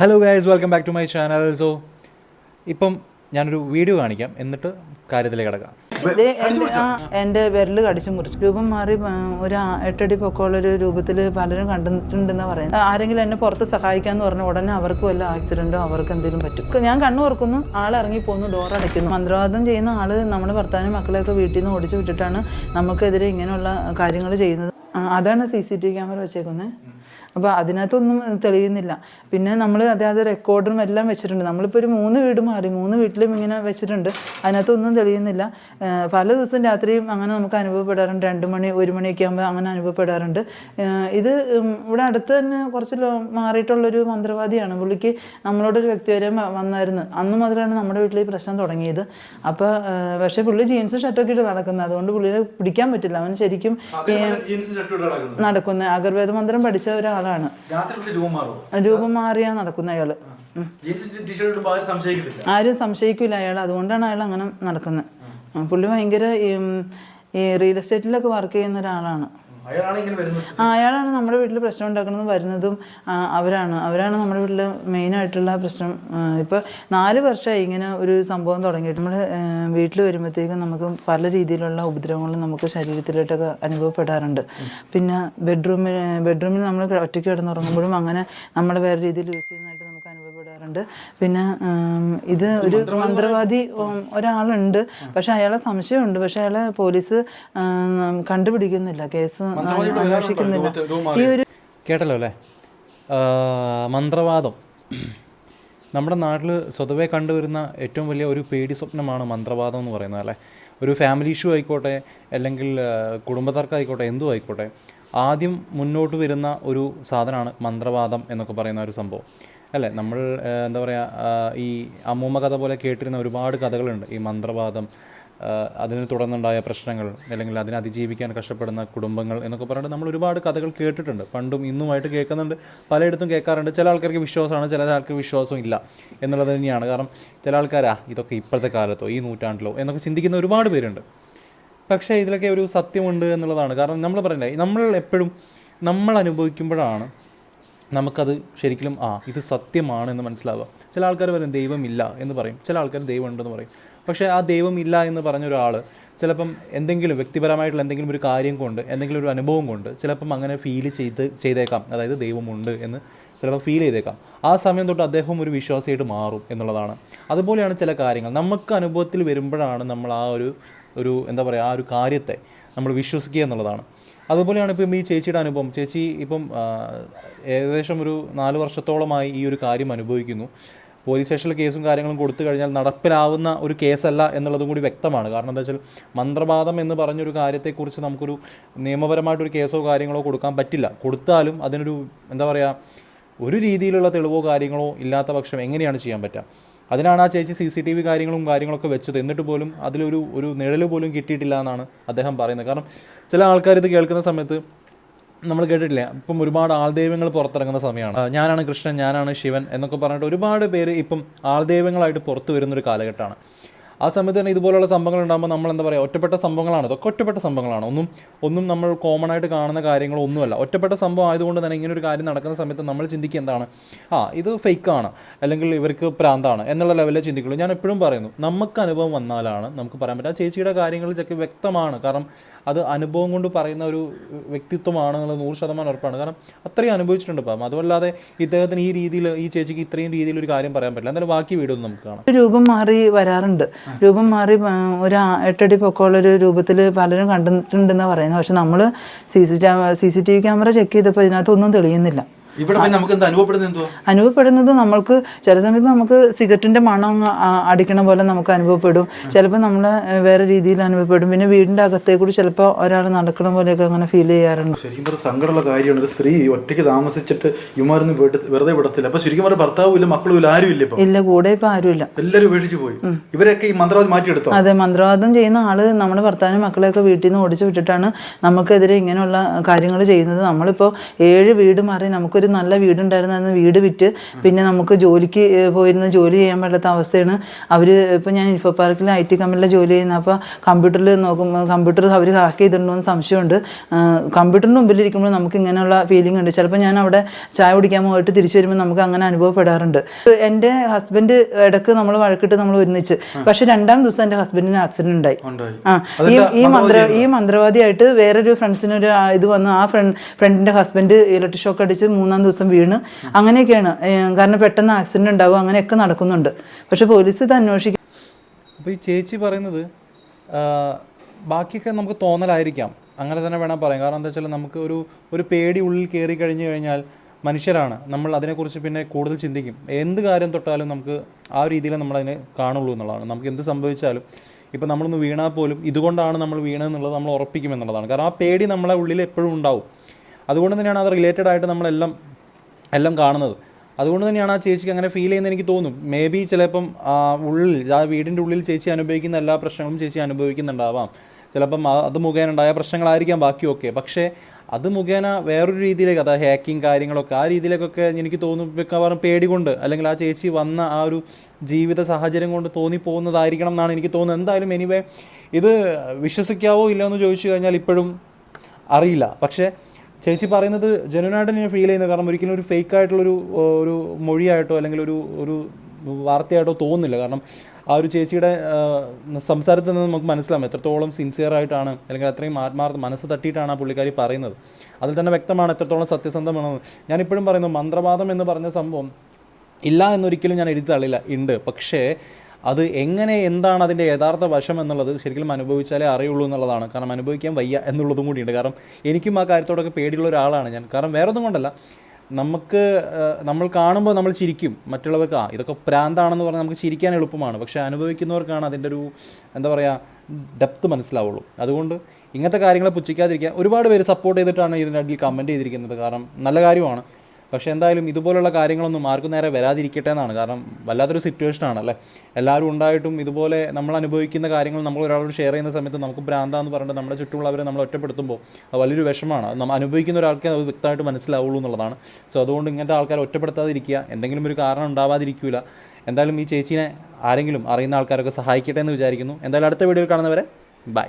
Hello guys welcome back to my channel so ഇപ്പം ഞാനൊരു video കാണിക്കാം. എന്നിട്ട് കാര്യത്തിലേക്ക് കിടക്കാം. എന്റെ വിരൽ കടിച്ചു മുറിച്ചു. രൂപം മാറി ഒരു എട്ടടി പൊക്കമുള്ള ഒരു രൂപത്തിൽ പലരും കണ്ടിട്ടുണ്ടെന്ന് പറയുന്നത്. ആരെങ്കിലും എന്നെ പുറത്ത് സഹായിക്കാന്ന് പറഞ്ഞ ഉടനെ അവർക്ക് വല്ല ആക്സിഡന്റോ അവർക്ക് എന്തെങ്കിലും പറ്റും. ഞാൻ കണ്ണു ഓർക്കുന്നു ആൾ ഇറങ്ങി പോകുന്നു ഡോർ അടയ്ക്കുന്നു. മന്ത്രവാദം ചെയ്യുന്ന ആൾ നമ്മുടെ ഭർത്താവിനും മക്കളെയൊക്കെ വീട്ടിൽ നിന്ന് ഓടിച്ചു വിട്ടിട്ടാണ് നമുക്കെതിരെ ഇങ്ങനെയുള്ള കാര്യങ്ങൾ ചെയ്യുന്നത്. അതാണ് C C T V camera വെച്ചേക്കുന്നത് അപ്പോൾ അതിനകത്തൊന്നും തെളിയുന്നില്ല. പിന്നെ നമ്മൾ അതായത് റെക്കോർഡും എല്ലാം വെച്ചിട്ടുണ്ട്. നമ്മളിപ്പോൾ ഒരു മൂന്ന് വീട് മാറി മൂന്ന് വീട്ടിലും ഇങ്ങനെ വെച്ചിട്ടുണ്ട്. അതിനകത്തൊന്നും തെളിയുന്നില്ല. പല ദിവസം രാത്രിയും അങ്ങനെ നമുക്ക് അനുഭവപ്പെടാറുണ്ട്. രണ്ട് മണി ഒരു മണിയൊക്കെ ആകുമ്പോൾ അങ്ങനെ അനുഭവപ്പെടാറുണ്ട്. ഇത് ഇവിടെ അടുത്ത് തന്നെ കുറച്ച് മാറിയിട്ടുള്ളൊരു മന്ത്രവാദിയാണ്. പുള്ളിക്ക് നമ്മളോടൊരു വ്യക്തിപരം വന്നായിരുന്നു. അന്ന് മുതലാണ് നമ്മുടെ വീട്ടിൽ ഈ പ്രശ്നം തുടങ്ങിയത്. അപ്പോൾ പക്ഷേ പുള്ളി ജീൻസ് ഷർട്ടൊക്കെ ഇട്ട് നടക്കുന്നത്. അതുകൊണ്ട് പുള്ളിയെ പിടിക്കാൻ പറ്റില്ല. അവന് ശരിക്കും നടക്കുന്ന. അഗർവേദ മന്ത്രം പഠിച്ച ഒരാളാണ്. രൂപം മാറിയാണ് നടക്കുന്ന അയാൾ. ആരും സംശയിക്കില്ല അയാൾ അതുകൊണ്ടാണ് അയാൾ അങ്ങനെ നടക്കുന്നത്. പുള്ളി ഭയങ്കര ഈ, റിയൽ എസ്റ്റേറ്റിലൊക്കെ വർക്ക് ചെയ്യുന്ന ഒരാളാണ്. അയാളാണ് നമ്മുടെ വീട്ടിൽ പ്രശ്നം ഉണ്ടാക്കുന്നതും വരുന്നതും അവരാണ്. അവരാണ് നമ്മുടെ വീട്ടിൽ മെയിൻ ആയിട്ടുള്ള പ്രശ്നം. ഇപ്പോൾ നാല് വർഷമായി ഇങ്ങനെ ഒരു സംഭവം തുടങ്ങിയിട്ട്. നമ്മൾ വീട്ടിൽ വരുമ്പോഴത്തേക്കും നമുക്ക് പല രീതിയിലുള്ള ഉപദ്രവങ്ങളും നമുക്ക് ശരീരത്തിലോട്ടൊക്കെ അനുഭവപ്പെടാറുണ്ട്. പിന്നെ ബെഡ്റൂമിൽ ബെഡ്റൂമിൽ നമ്മൾ ഒറ്റയ്ക്ക് കിടന്നുറങ്ങുമ്പോഴും അങ്ങനെ നമ്മൾ വേറെ രീതിയിൽ യൂസ് ചെയ്യുന്നതായിട്ട് അനുഭവപ്പെടാറുണ്ട് പിന്നെ ഇത് ഒരു മന്ത്രവാദി ഒരാളുണ്ട്. പക്ഷെ അയാളെ സംശയമുണ്ട്. പക്ഷെ അയാളെ പോലീസ് കണ്ടുപിടിക്കുന്നില്ല. കേസ് അന്വേഷിക്കുന്നില്ല. ഈ ഒരു കേട്ടല്ലോ അല്ലേ? മന്ത്രവാദം. നമ്മുടെ നാട്ടിൽ സ്വതവേ കണ്ടുവരുന്ന ഏറ്റവും വലിയ ഒരു പേടി സ്വപ്നമാണ് മന്ത്രവാദം എന്ന് പറയുന്നത് അല്ലേ? ഒരു ഫാമിലി ഇഷ്യൂ ആയിക്കോട്ടെ അല്ലെങ്കിൽ കുടുംബത്തർക്കായിക്കോട്ടെ എന്തു എന്തും ആയിക്കോട്ടെ ആദ്യം മുന്നോട്ട് വരുന്ന ഒരു സാധനമാണ് മന്ത്രവാദം എന്നൊക്കെ പറയുന്ന ഒരു സംഭവം. അല്ലേ? നമ്മൾ എന്താ പറയുക ഈ അമ്മൂമ്മ കഥ പോലെ കേട്ടിരുന്ന ഒരുപാട് കഥകളുണ്ട്. ഈ മന്ത്രവാദം അതിന് തുടർന്നുണ്ടായ പ്രശ്നങ്ങൾ അല്ലെങ്കിൽ അതിനെ അതിജീവിക്കാൻ കഷ്ടപ്പെടുന്ന കുടുംബങ്ങൾ എന്നൊക്കെ പറഞ്ഞിട്ട് നമ്മൾ ഒരുപാട് കഥകൾ കേട്ടിട്ടുണ്ട്. പണ്ടും ഇന്നുമായിട്ട് കേൾക്കുന്നുണ്ട്. പലയിടത്തും കേൾക്കാറുണ്ട്. ചില ആൾക്കാർക്ക് വിശ്വാസമാണ് ചില ആൾക്ക് വിശ്വാസം ഇല്ല എന്നുള്ളത് തന്നെയാണ്. കാരണം ചില ആൾക്കാരാ ഇതൊക്കെ ഇപ്പോഴത്തെ കാലത്തോ ഈ നൂറ്റാണ്ടിലോ എന്നൊക്കെ ചിന്തിക്കുന്ന ഒരുപാട് പേരുണ്ട്. പക്ഷേ ഇതിലൊക്കെ ഒരു സത്യമുണ്ട് എന്നുള്ളതാണ്. കാരണം നമ്മൾ പറയണ്ടേ നമ്മൾ എപ്പോഴും നമ്മൾ അനുഭവിക്കുമ്പോഴാണ് നമുക്കത് ശരിക്കും ആ ഇത് സത്യമാണ് എന്ന് മനസ്സിലാവുക. ചില ആൾക്കാർ പറയും ദൈവമില്ല എന്ന് പറയും. ചില ആൾക്കാർ ദൈവമുണ്ടെന്ന് പറയും. പക്ഷേ ആ ദൈവമില്ല എന്ന് പറഞ്ഞ ഒരാൾ ചിലപ്പം എന്തെങ്കിലും വ്യക്തിപരമായിട്ടുള്ള എന്തെങ്കിലും ഒരു കാര്യം കൊണ്ട് എന്തെങ്കിലും ഒരു അനുഭവം കൊണ്ട് ചിലപ്പം അങ്ങനെ ഫീൽ ചെയ്ത് ചെയ്തേക്കാം. അതായത് ദൈവമുണ്ട് എന്ന് ചിലപ്പോൾ ഫീൽ ചെയ്തേക്കാം. ആ സമയം തൊട്ട് അദ്ദേഹം ഒരു വിശ്വാസിയായിട്ട് മാറും എന്നുള്ളതാണ്. അതുപോലെയാണ് ചില കാര്യങ്ങൾ. നമുക്ക് അനുഭവത്തിൽ വരുമ്പോഴാണ് നമ്മൾ ആ ഒരു ഒരു എന്താ പറയുക ആ ഒരു കാര്യത്തെ നമ്മൾ വിശ്വസിക്കുക എന്നുള്ളതാണ്. അതുപോലെയാണ് ഇപ്പം ഈ ചേച്ചിയുടെ അനുഭവം. ചേച്ചി ഇപ്പം ഏകദേശം ഒരു നാല് വർഷത്തോളമായി ഈ ഒരു കാര്യം അനുഭവിക്കുന്നു. പോലീസ് സ്റ്റേഷനിൽ കേസും കാര്യങ്ങളും കൊടുത്തു കഴിഞ്ഞാൽ നടപ്പിലാവുന്ന ഒരു കേസല്ല എന്നുള്ളതും കൂടി വ്യക്തമാണ്. കാരണം എന്താ വെച്ചാൽ മന്ത്രവാദം എന്ന് പറഞ്ഞൊരു കാര്യത്തെക്കുറിച്ച് നമുക്കൊരു നിയമപരമായിട്ടൊരു കേസോ കാര്യങ്ങളോ കൊടുക്കാൻ പറ്റില്ല. കൊടുത്താലും അതിനൊരു എന്താ പറയുക ഒരു രീതിയിലുള്ള തെളിവോ കാര്യങ്ങളോ ഇല്ലാത്ത പക്ഷം എങ്ങനെയാണ് ചെയ്യാൻ പറ്റുക? അതിനാണ് ആ ചേച്ചി സി സി ടി വി കാര്യങ്ങളും കാര്യങ്ങളൊക്കെ വെച്ചത്. എന്നിട്ട് പോലും അതിലൊരു ഒരു നിഴൽ പോലും കിട്ടിയിട്ടില്ല എന്നാണ് അദ്ദേഹം പറയുന്നത്. കാരണം ചില ആൾക്കാർ ഇത് കേൾക്കുന്ന സമയത്ത് നമ്മൾ കേട്ടിട്ടില്ല? ഇപ്പം ഒരുപാട് ആൾദൈവങ്ങൾ പുറത്തിറങ്ങുന്ന സമയമാണ്. ഞാനാണ് കൃഷ്ണൻ ഞാനാണ് ശിവൻ എന്നൊക്കെ പറഞ്ഞിട്ട് ഒരുപാട് പേര് ഇപ്പം ആൾദൈവങ്ങളായിട്ട് പുറത്തു വരുന്നൊരു കാലഘട്ടമാണ്. ആ സമയത്ത് തന്നെ ഇതുപോലുള്ള സംഭവങ്ങൾ ഉണ്ടാകുമ്പോൾ നമ്മൾ എന്താ പറയുക ഒറ്റപ്പെട്ട സംഭവങ്ങളാണ്. ഇതൊക്കെ ഒറ്റപ്പെട്ട സംഭവങ്ങളാണ്. ഒന്നും ഒന്നും നമ്മൾ കോമൺ ആയിട്ട് കാണുന്ന കാര്യങ്ങളൊന്നുമല്ല ഒറ്റപ്പെട്ട സംഭവം ആയതുകൊണ്ട് തന്നെ ഇങ്ങനെ ഒരു കാര്യം നടക്കുന്ന സമയത്ത് നമ്മൾ ചിന്തിക്കുക എന്താണ്? ആ ഇത് ഫേക്കാണ് അല്ലെങ്കിൽ ഇവർക്ക് പ്രാന്താണ് എന്നുള്ള ലെവലിൽ ചിന്തിക്കുള്ളൂ. ഞാൻ എപ്പോഴും പറയുന്നു നമുക്ക് അനുഭവം വന്നാലാണ് നമുക്ക് പറയാൻ പറ്റുക ആ ചേച്ചിയുടെ കാര്യങ്ങൾ ചെക്ക് വ്യക്തമാണ്. കാരണം അത് അനുഭവം കൊണ്ട് പറയുന്ന ഒരു വ്യക്തിത്വമാണ് എന്നുള്ളത് നൂറ് ശതമാനം ഉറപ്പാണ്. കാരണം അത്രയും അനുഭവിച്ചിട്ടുണ്ട് ഇപ്പം. അതുമല്ലാതെ ഇദ്ദേഹത്തിന് ഈ രീതിയിൽ ഈ ചേച്ചിക്ക് ഇത്രയും രീതിയിൽ ഒരു കാര്യം പറയാൻ പറ്റില്ല. എന്തായാലും ബാക്കി വീഡിയോ ഒന്ന് നമുക്ക് കാണാം. രൂപം മാറി വരാറുണ്ട്. രൂപം മാറി ഒരു എട്ടടി പൊക്കമുള്ള ഒരു രൂപത്തിൽ പലരും കണ്ടിട്ടുണ്ടെന്ന് പറയുന്നത്. പക്ഷെ നമ്മൾ C C T V camera check ചെയ്തപ്പോൾ ഇതിനകത്തൊന്നും തെളിയുന്നില്ല. ഇവിടെ നമുക്ക് എന്താ അനുഭവപ്പെടുന്നത് എന്തോ അനുഭവപ്പെടുന്നത് നമ്മൾക്ക് ചില സമയത്ത് നമുക്ക് സിഗരറ്റിന്റെ മണം അടിക്കണ പോലെ നമുക്ക് അനുഭവപ്പെടും. ചിലപ്പോൾ നമ്മൾ വേറെ രീതിയിൽ അനുഭവപ്പെടും. പിന്നെ വീടിന്റെ അകത്തേ കൂടി ചിലപ്പോൾ ഒരാൾ നടക്കണ പോലെയൊക്കെ അങ്ങനെ ഫീൽ ചെയ്യാറുണ്ട്. ശരിക്കും പറഞ്ഞ സങ്കടമുള്ള കാര്യമാണ്. ഒരു സ്ത്രീ ഒറ്റയ്ക്ക് താമസിച്ചിട്ട് ഇമാരൊന്നും വെറുതെ വിടത്തില്ല. അപ്പൊ ശരിക്കും പറഞ്ഞ ഭർത്താവും ഇല്ല മക്കളും ഇല്ല ആരും ഇല്ല ഇല്ല കൂടെ ഇപ്പൊ ആരുമില്ല. എല്ലാവരും ഉപേക്ഷിച്ചു പോയി. ഇവരൊക്കെ ഈ മന്ത്രവാദി മാറ്റിയെടുത്തോ? അതെ മന്ത്രവാദം ചെയ്യുന്ന ആൾ നമ്മുടെ ഭർത്താവിനും മക്കളെയൊക്കെ വീട്ടിൽ നിന്ന് ഓടിച്ചു വിട്ടിട്ടാണ് നമുക്കെതിരെ ഇങ്ങനെയുള്ള കാര്യങ്ങൾ ചെയ്യുന്നത്. നമ്മളിപ്പോ ഏഴ് വീട് മാറി നമുക്കൊരു ഒരു നല്ല വീടുണ്ടായിരുന്നു വീട് വിറ്റ് പിന്നെ നമുക്ക് ജോലിക്ക് പോയിരുന്ന ജോലി ചെയ്യാൻ പറ്റാത്ത അവസ്ഥയാണ്. അവർ ഇപ്പോൾ ഞാൻ ഇൻഫോ പാർക്കിൽ ഐ ടി കമ്പനിയിലെ ജോലി ചെയ്യുന്ന അപ്പോൾ കമ്പ്യൂട്ടറിൽ നോക്കുമ്പോൾ കമ്പ്യൂട്ടർ അവർ ഹാക്ക് ചെയ്തിട്ടുണ്ടോ എന്ന് സംശയമുണ്ട്. കമ്പ്യൂട്ടറിന് മുമ്പിലിരിക്കുമ്പോൾ നമുക്ക് ഇങ്ങനെയുള്ള ഫീലിംഗ് ഉണ്ട്. ചിലപ്പോൾ ഞാൻ അവിടെ ചായ കുടിക്കാൻ പോയിട്ട് തിരിച്ചു വരുമ്പോൾ നമുക്ക് അങ്ങനെ അനുഭവപ്പെടാറുണ്ട്. എന്റെ ഹസ്ബൻഡ് ഇടയ്ക്ക് നമ്മൾ വഴക്കിട്ട് നമ്മൾ ഒരുമിച്ച്. പക്ഷെ രണ്ടാം ദിവസം എന്റെ ഹസ്ബൻഡിന് ആക്സിഡന്റ് ഉണ്ടായി. ആ ഈ ഈ മന്ത്ര ഈ മന്ത്രവാദിയായിട്ട് വേറൊരു ഫ്രണ്ട്സിന് ഒരു ആ, ഇത് വന്ന് ആ ഫ്രണ്ട് ഫ്രണ്ടിന്റെ ഹസ്ബൻഡ് ഇലക്ട്രിക് ഷോക്ക് അടിച്ച് മൂന്നാം ദിവസം വീണ്. അങ്ങനെയൊക്കെയാണ്. കാരണം പെട്ടെന്ന് ആക്സിഡന്റ് ഉണ്ടാവും അങ്ങനെയൊക്കെ നടക്കുന്നുണ്ട്. പക്ഷെ പോലീസ് ഇത് അന്വേഷിക്കും അപ്പോൾ ഈ ചേച്ചി പറയുന്നത് ബാക്കിയൊക്കെ നമുക്ക് തോന്നലായിരിക്കാം. അങ്ങനെ തന്നെ വേണം പറയാം കാരണം എന്താ വെച്ചാൽ നമുക്ക് ഒരു ഒരു പേടി ഉള്ളിൽ കയറി കഴിഞ്ഞു കഴിഞ്ഞാൽ മനുഷ്യരാണ്. നമ്മൾ അതിനെക്കുറിച്ച് പിന്നെ കൂടുതൽ ചിന്തിക്കും. എന്ത് കാര്യം തൊട്ടാലും നമുക്ക് ആ രീതിയിൽ നമ്മളതിനെ കാണുള്ളൂ എന്നുള്ളതാണ്. നമുക്ക് എന്ത് സംഭവിച്ചാലും ഇപ്പം നമ്മളൊന്ന് വീണാൽ പോലും ഇതുകൊണ്ടാണ് നമ്മൾ വീണതെന്നുള്ളത് നമ്മൾ ഉറപ്പിക്കും എന്നുള്ളതാണ്. കാരണം ആ പേടി നമ്മളെ ഉള്ളിൽ എപ്പോഴും ഉണ്ടാവും. അതുകൊണ്ട് തന്നെയാണ് അത് റിലേറ്റഡ് ആയിട്ട് നമ്മളെല്ലാം എല്ലാം കാണുന്നത്. അതുകൊണ്ട് തന്നെയാണ് ആ ചേച്ചിക്ക് അങ്ങനെ ഫീൽ ചെയ്യുന്നത് എനിക്ക് തോന്നും. മേ ബി ചിലപ്പം ഉള്ളിൽ ആ വീടിന്റെ ഉള്ളിൽ ചേച്ചി അനുഭവിക്കുന്ന എല്ലാ പ്രശ്നങ്ങളും ചേച്ചി അനുഭവിക്കുന്നുണ്ടാവാം. ചിലപ്പം അത് മുഖേന ഉണ്ടായ പ്രശ്നങ്ങളായിരിക്കാം ബാക്കിയൊക്കെ. പക്ഷേ അത് മുഖേന വേറൊരു രീതിയിലേക്ക് അതായത് ഹാക്കിങ് കാര്യങ്ങളൊക്കെ ആ രീതിയിലേക്കൊക്കെ എനിക്ക് തോന്നും മിക്കവാറും പേടി കൊണ്ട് അല്ലെങ്കിൽ ആ ചേച്ചി വന്ന ആ ഒരു ജീവിത സാഹചര്യം കൊണ്ട് തോന്നിപ്പോകുന്നതായിരിക്കണം എന്നാണ് എനിക്ക് തോന്നുന്നത്. എന്തായാലും എനിവേ ഇത് വിശ്വസിക്കാവോ ഇല്ലയോ എന്ന് ചോദിച്ചു കഴിഞ്ഞാൽ ഇപ്പോഴും അറിയില്ല. പക്ഷേ ചേച്ചി പറയുന്നത് ജനുവിനായിട്ട് ഞാൻ ഫീൽ ചെയ്യുന്നത് കാരണം ഒരിക്കലും ഒരു ഫേക്ക് ആയിട്ടുള്ളൊരു ഒരു മൊഴിയായിട്ടോ അല്ലെങ്കിൽ ഒരു ഒരു വാർത്തയായിട്ടോ തോന്നുന്നില്ല. കാരണം ആ ഒരു ചേച്ചിയുടെ സംസാരത്തിൽ നിന്ന് നമുക്ക് മനസ്സിലാവും എത്രത്തോളം സിൻസിയർ ആയിട്ടാണ് അല്ലെങ്കിൽ അത്രയും ആത്മാർത്ഥ മനസ്സ് തട്ടിയിട്ടാണ് ആ പുള്ളിക്കാരി പറയുന്നത്. അതിൽ തന്നെ വ്യക്തമാണ് എത്രത്തോളം സത്യസന്ധമാണെന്ന്. ഞാനിപ്പോഴും പറയുന്നു മന്ത്രവാദം എന്ന് പറഞ്ഞ സംഭവം ഇല്ല എന്നൊരിക്കലും ഞാൻ എഴുതി തള്ളില്ല. ഉണ്ട്. പക്ഷേ അത് എങ്ങനെ എന്താണ് അതിന്റെ യഥാർത്ഥ വശം എന്നുള്ളത് ശരിക്കും അനുഭവിച്ചാലേ അറിയുള്ളൂ എന്നുള്ളതാണ്. കാരണം അനുഭവിക്കാൻ വയ്യ എന്നുള്ളതും കൂടിയുണ്ട്. കാരണം എനിക്കും ആ കാര്യത്തോടൊക്കെ പേടിയുള്ള ഒരാളാണ് ഞാൻ. കാരണം വേറെ ഒന്നും കൊണ്ടല്ല. നമുക്ക് നമ്മൾ കാണുമ്പോൾ നമ്മൾ ചിരിക്കും. മറ്റുള്ളവർക്ക് ആ ഇതൊക്കെ പ്രാന്താണെന്ന് പറഞ്ഞാൽ നമുക്ക് ചിരിക്കാൻ എളുപ്പമാണ്. പക്ഷേ അനുഭവിക്കുന്നവർക്കാണ് അതിന്റെ ഒരു എന്താ പറയുക ഡെപ്ത് മനസ്സിലാവുള്ളൂ. അതുകൊണ്ട് ഇങ്ങനത്തെ കാര്യങ്ങളെ പുച്ഛിക്കാതിരിക്കുക. ഒരുപാട് പേര് സപ്പോർട്ട് ചെയ്തിട്ടാണ് ഇതിന്റെ അടിയിൽ കമന്റ് ചെയ്തിരിക്കുന്നത്. കാരണം നല്ല കാര്യമാണ്. പക്ഷേ എന്തായാലും ഇതുപോലുള്ള കാര്യങ്ങളൊന്നും ആർക്കും നേരെ വരാതിരിക്കട്ടെ എന്നാണ്. കാരണം വല്ലാത്തൊരു സിറ്റുവേഷൻ ആണ് അല്ലേ? എല്ലാവരും ഉണ്ടായിട്ടും ഇതുപോലെ നമ്മൾ അനുഭവിക്കുന്ന കാര്യങ്ങൾ നമ്മൾ ഒരാളോട് ഷെയർ ചെയ്യുന്ന സമയത്ത് നമുക്ക് ഭ്രാന്താന്ന് പറഞ്ഞിട്ട് നമ്മുടെ ചുറ്റുമുള്ളവരെ നമ്മൾ ഒറ്റപ്പെടുത്തുമ്പോൾ അത് വലിയൊരു വിഷമമാണ്. അത് അനുഭവിക്കുന്ന ഒരാൾക്ക് അത് വ്യക്തമായിട്ട് മനസ്സിലാവുള്ളൂ എന്നുള്ളതാണ്. സോ അതുകൊണ്ട് ഇങ്ങനത്തെ ആൾക്കാരെ ഒറ്റപ്പെടുത്താതിരിക്കുക എന്തെങ്കിലും ഒരു കാരണം ഉണ്ടാവാതിരിക്കില്ല എന്തായാലും ഈ ചേച്ചീനെ ആരെങ്കിലും അറിയുന്ന ആൾക്കാരൊക്കെ സഹായിക്കട്ടെ എന്ന് വിചാരിക്കുന്നു. എന്തായാലും അടുത്ത വീഡിയോയിൽ കാണുന്നവരെ ബൈ